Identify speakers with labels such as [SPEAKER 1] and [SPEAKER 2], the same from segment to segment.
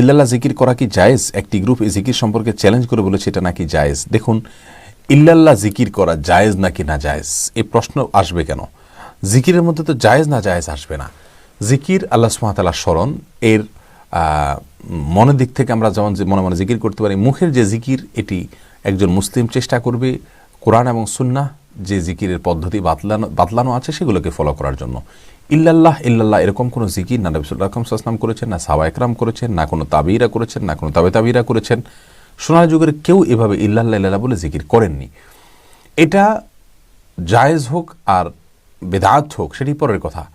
[SPEAKER 1] ইল্লাল্লাহ জিকির করা কি জায়েজ? একটি গ্রুপ এই জিকির সম্পর্কে চ্যালেঞ্জ করে বলেছে, এটা নাকি জায়েজ? দেখুন, ইল্লাল্লাহ জিকির করা জায়েজ নাকি না জায়েজ? এই প্রশ্ন আসবে কেন? জিকিরের মধ্যে তো জায়েজ না জায়েজ আসবে না। জিকির আল্লাহ সুমাতাল্লাহ স্মরণ, এর মনের দিক থেকে আমরা যেমন যে মনে মনে জিকির করতে পারি, মুখের যে জিকির, এটি একজন মুসলিম চেষ্টা করবে কোরআন এবং সুন্নাহ, যে জিকিরের পদ্ধতি বাতলানো বাতলানো আছে, সেগুলোকে ফলো করার জন্য। ইল্লাল্লাহ ইল্লাল্লাহ এরকম কোনো জিকির না নবিসুল্লাহ সাল্লাম করেছেন, না সাবা একরাম করেছেন, না কোনো তাবিরা করেছেন, না কোনো তাবে তাবিরা করেছেন। সোনার যুগের কেউ এভাবে ইল্লাল্লাহ ইল্লাল্লাহ বলে জিকির করেননি। এটা জায়েজ হোক আর বেদাত হোক, সেটি পরের কথা।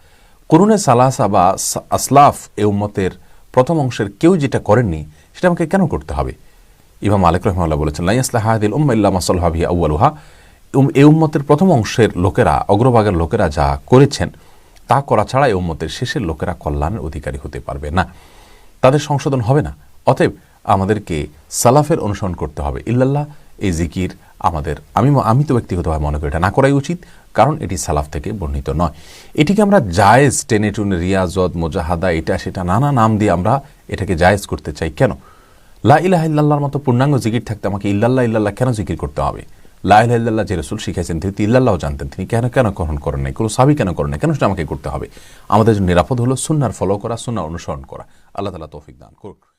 [SPEAKER 1] করুণে সালাসা বা আসলাফ এ উম্মতের প্রথম অংশের কেউ যেটা করেননি, সেটা আমাকে কেন করতে হবে? ইমাম আলেক রহমাল্লাহ বলেছেন লাইয়াসলাহ হাদিল উম্মা ইল্লা মাসাল্লাহি আউ্বালুহা উম- এই উম্মতের প্রথম অংশের লোকেরা, অগ্রভাগের লোকেরা যা করেছেন তা করা ছাড়া এই উম্মতের শেষের লোকেরা কল্যাণের অধিকারী হতে পারবে না। তাদের সংশোধন হবে না। অতএব আমাদেরকে সালাফের অনুসরণ করতে হবে। ইল্লাল্লাহ, এই জিকির আমাদের, আমি আমি তো ব্যক্তিগতভাবে মনে করি এটা না করাই উচিত, কারণ এটি সালাফ থেকে বর্ণিত নয়। এটিকে আমরা জায়েজ টেনে টুনে রিয়াজত, মোজাহাদা, এটা সেটা নানা নাম দিয়ে আমরা এটাকে জায়েজ করতে চাই। কেন? লা ইলাহা ইল্লাল্লাহর মতো পূর্ণাঙ্গ জিকির থাকতে আমাকে ইল্লাল্লাহ ইল্লাল্লাহ কেন জিকির করতে হবে? লা ইলাহা ইল্লাল্লাহ যে রসুল শিখেছেন তিনি তিল্লাহ জানতেন। তিনি কেন কেন গ্রহণ করেন নাই? কোনো সাবি কেন করেন কেন সেটা আমাকে করতে হবে? আমাদের জন্য নিরাপদ হলো সুন্নার ফলো করা, সুন্নার অনুসরণ করা। আল্লাহ তালা তৌফিক দান করুন